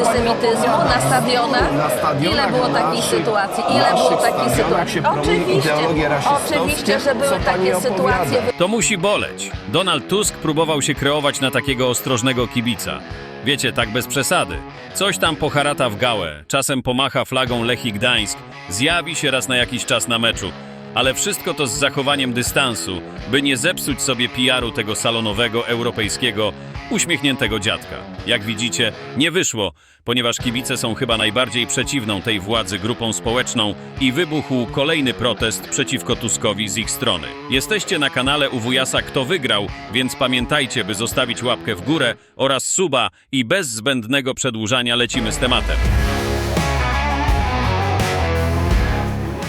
antysemityzmu na stadionach? Na stadionach Ile było takich naszych- sytuacji? Ile naszych było takich stadionach sytuacji? się promuje ideologie rasistowskie? oczywiście, że były Co pani takie opowiada? sytuacje. To musi boleć. Donald Tusk próbował się kreować na takiego ostrożnego kibica. Wiecie, tak bez przesady. Coś tam poharata w gałę, czasem pomacha flagą Lechii Gdańsk, zjawi się raz na jakiś czas na meczu. Ale wszystko to z zachowaniem dystansu, by nie zepsuć sobie PR-u tego salonowego, europejskiego, uśmiechniętego dziadka. Jak widzicie, nie wyszło, ponieważ kibice są chyba najbardziej przeciwną tej władzy grupą społeczną i wybuchł kolejny protest przeciwko Tuskowi z ich strony. Jesteście na kanale UWJasa Kto Wygrał, więc pamiętajcie, by zostawić łapkę w górę oraz suba i bez zbędnego przedłużania lecimy z tematem.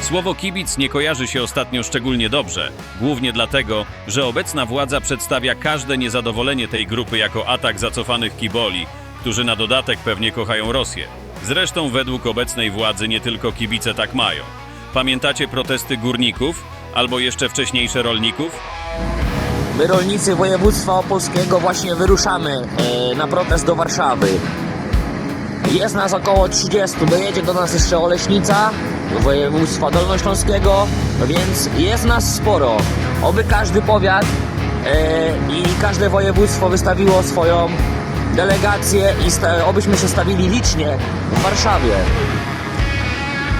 Słowo kibic nie kojarzy się ostatnio szczególnie dobrze, głównie dlatego, że obecna władza przedstawia każde niezadowolenie tej grupy jako atak zacofanych kiboli, którzy na dodatek pewnie kochają Rosję. Zresztą według obecnej władzy nie tylko kibice tak mają. Pamiętacie protesty górników albo jeszcze wcześniejsze rolników? My rolnicy województwa opolskiego właśnie wyruszamy e, na protest do Warszawy. Jest nas około 30, dojedzie do nas jeszcze Oleśnica, województwa dolnośląskiego, więc jest nas sporo. Oby każdy powiat e, i każde województwo wystawiło swoją delegację i obyśmy się stawili licznie w Warszawie.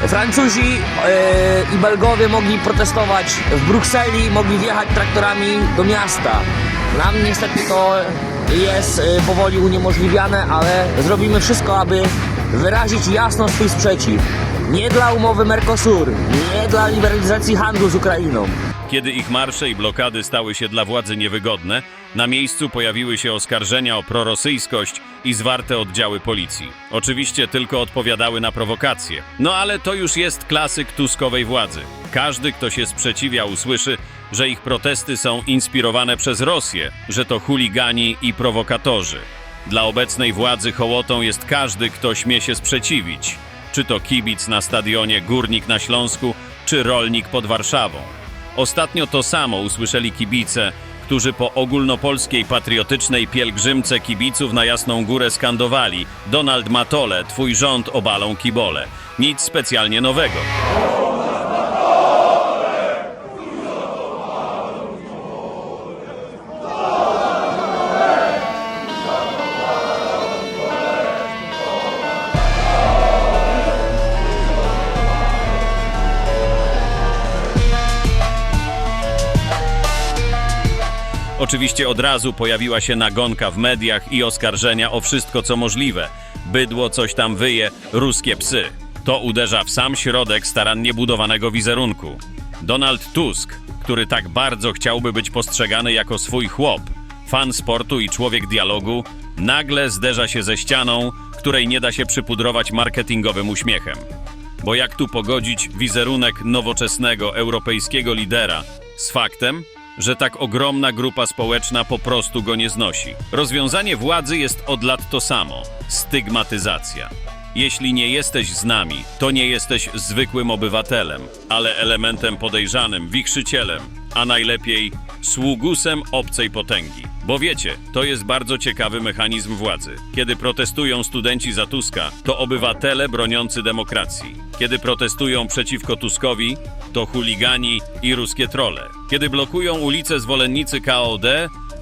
Francuzi e, i Belgowie mogli protestować w Brukseli, mogli wjechać traktorami do miasta. Nam niestety to jest e, powoli uniemożliwiane, ale zrobimy wszystko, aby wyrazić jasno swój sprzeciw. Nie dla umowy Mercosur, nie dla liberalizacji handlu z Ukrainą. Kiedy ich marsze i blokady stały się dla władzy niewygodne, na miejscu pojawiły się oskarżenia o prorosyjskość i zwarte oddziały policji. Oczywiście tylko odpowiadały na prowokacje. No ale to już jest klasyk tuskowej władzy. Każdy, kto się sprzeciwia, usłyszy, że ich protesty są inspirowane przez Rosję, że to chuligani i prowokatorzy. Dla obecnej władzy hołotą jest każdy, kto śmie się sprzeciwić. Czy to kibic na stadionie Górnik na Śląsku, czy rolnik pod Warszawą. Ostatnio to samo usłyszeli kibice, którzy po ogólnopolskiej patriotycznej pielgrzymce kibiców na Jasną Górę skandowali Donald Matole, twój rząd obalą kibole. Nic specjalnie nowego. Oczywiście od razu pojawiła się nagonka w mediach i oskarżenia o wszystko co możliwe. Bydło coś tam wyje, ruskie psy. To uderza w sam środek starannie budowanego wizerunku. Donald Tusk, który tak bardzo chciałby być postrzegany jako swój chłop, fan sportu i człowiek dialogu, nagle zderza się ze ścianą, której nie da się przypudrować marketingowym uśmiechem. Bo jak tu pogodzić wizerunek nowoczesnego europejskiego lidera z faktem, że tak ogromna grupa społeczna po prostu go nie znosi? Rozwiązanie władzy jest od lat to samo stygmatyzacja. Jeśli nie jesteś z nami, to nie jesteś zwykłym obywatelem, ale elementem podejrzanym, wichrzycielem, a najlepiej sługusem obcej potęgi. Bo wiecie, to jest bardzo ciekawy mechanizm władzy. Kiedy protestują studenci za Tuska, to obywatele broniący demokracji. Kiedy protestują przeciwko Tuskowi, to chuligani i ruskie trole. Kiedy blokują ulice zwolennicy KOD,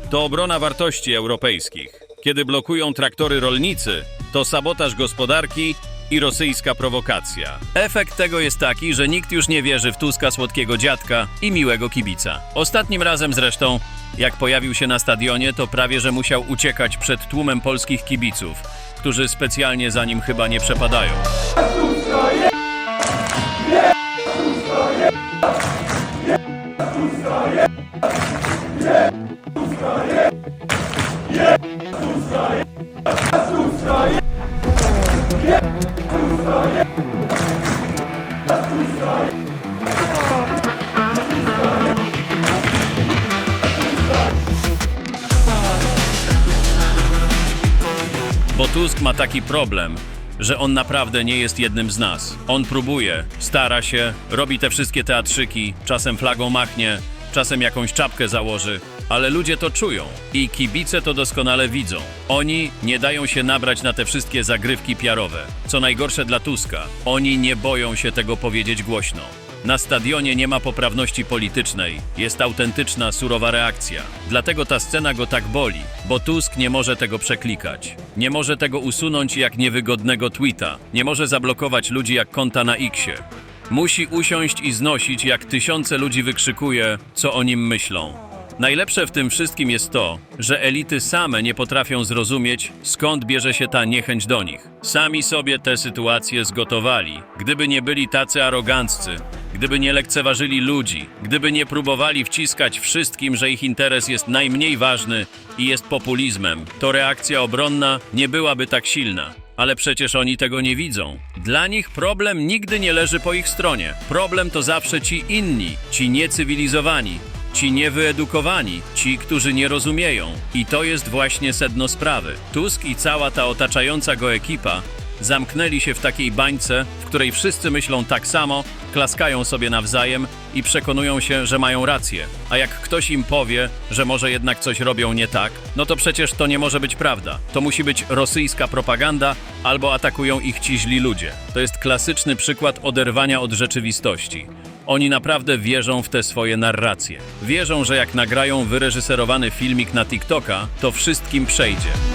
to obrona wartości europejskich. Kiedy blokują traktory rolnicy, to sabotaż gospodarki i rosyjska prowokacja. Efekt tego jest taki, że nikt już nie wierzy w Tuska słodkiego dziadka i miłego kibica. Ostatnim razem zresztą, jak pojawił się na stadionie, to prawie że musiał uciekać przed tłumem polskich kibiców, którzy specjalnie za nim chyba nie przepadają. Tusk ma taki problem, że on naprawdę nie jest jednym z nas. On próbuje, stara się, robi te wszystkie teatrzyki, czasem flagą machnie, czasem jakąś czapkę założy, ale ludzie to czują i kibice to doskonale widzą. Oni nie dają się nabrać na te wszystkie zagrywki piarowe. Co najgorsze dla Tuska, oni nie boją się tego powiedzieć głośno. Na stadionie nie ma poprawności politycznej, jest autentyczna, surowa reakcja. Dlatego ta scena go tak boli, bo Tusk nie może tego przeklikać. Nie może tego usunąć jak niewygodnego tweeta. Nie może zablokować ludzi jak konta na Xie. Musi usiąść i znosić, jak tysiące ludzi wykrzykuje, co o nim myślą. Najlepsze w tym wszystkim jest to, że elity same nie potrafią zrozumieć, skąd bierze się ta niechęć do nich. Sami sobie tę sytuację zgotowali. Gdyby nie byli tacy aroganccy, gdyby nie lekceważyli ludzi, gdyby nie próbowali wciskać wszystkim, że ich interes jest najmniej ważny i jest populizmem, to reakcja obronna nie byłaby tak silna. Ale przecież oni tego nie widzą. Dla nich problem nigdy nie leży po ich stronie. Problem to zawsze ci inni, ci niecywilizowani, ci niewyedukowani, ci, którzy nie rozumieją. I to jest właśnie sedno sprawy. Tusk i cała ta otaczająca go ekipa zamknęli się w takiej bańce, w której wszyscy myślą tak samo, klaskają sobie nawzajem i przekonują się, że mają rację. A jak ktoś im powie, że może jednak coś robią nie tak, no to przecież to nie może być prawda. To musi być rosyjska propaganda albo atakują ich ci źli ludzie. To jest klasyczny przykład oderwania od rzeczywistości. Oni naprawdę wierzą w te swoje narracje. Wierzą, że jak nagrają wyreżyserowany filmik na TikToka, to wszystkim przejdzie.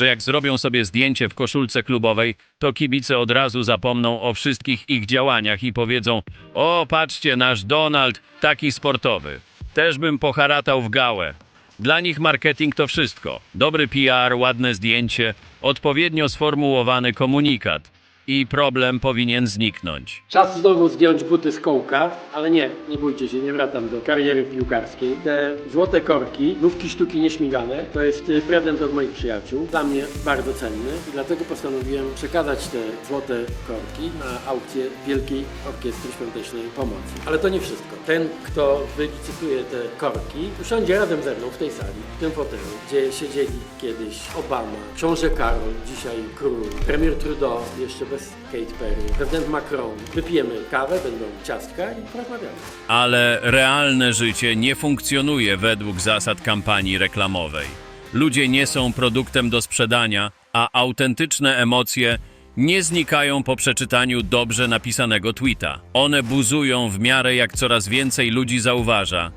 Że jak zrobią sobie zdjęcie w koszulce klubowej, to kibice od razu zapomną o wszystkich ich działaniach i powiedzą: O, patrzcie, nasz Donald, taki sportowy. Też bym poharatał w gałę. Dla nich marketing to wszystko. Dobry PR, ładne zdjęcie, odpowiednio sformułowany komunikat. I problem powinien zniknąć. Czas znowu zdjąć buty z kołka, ale nie, nie bójcie się, nie wracam do kariery piłkarskiej. Te złote korki, nówki sztuki nieśmigane, to jest y, prezent od moich przyjaciół, dla mnie bardzo cenny i dlatego postanowiłem przekazać te złote korki na aukcję Wielkiej Orkiestry Świątecznej Pomocy. Ale to nie wszystko. Ten, kto wylicytuje te korki, usiądzie razem ze mną w tej sali, w tym fotelu, gdzie siedzieli kiedyś Obama, książę Karol, dzisiaj król, premier Trudeau, jeszcze bez Kate Perry, prezydent Macron. Wypijemy kawę, będą ciastka i porozmawiamy. Ale realne życie nie funkcjonuje według zasad kampanii reklamowej. Ludzie nie są produktem do sprzedania, a autentyczne emocje nie znikają po przeczytaniu dobrze napisanego tweeta. One buzują w miarę jak coraz więcej ludzi zauważa,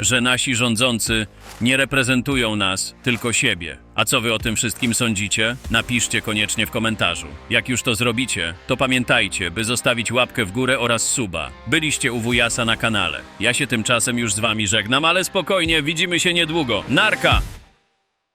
że nasi rządzący nie reprezentują nas, tylko siebie. A co wy o tym wszystkim sądzicie? Napiszcie koniecznie w komentarzu. Jak już to zrobicie, to pamiętajcie, by zostawić łapkę w górę oraz suba. Byliście u Wujasa na kanale. Ja się tymczasem już z wami żegnam, ale spokojnie, widzimy się niedługo. Narka!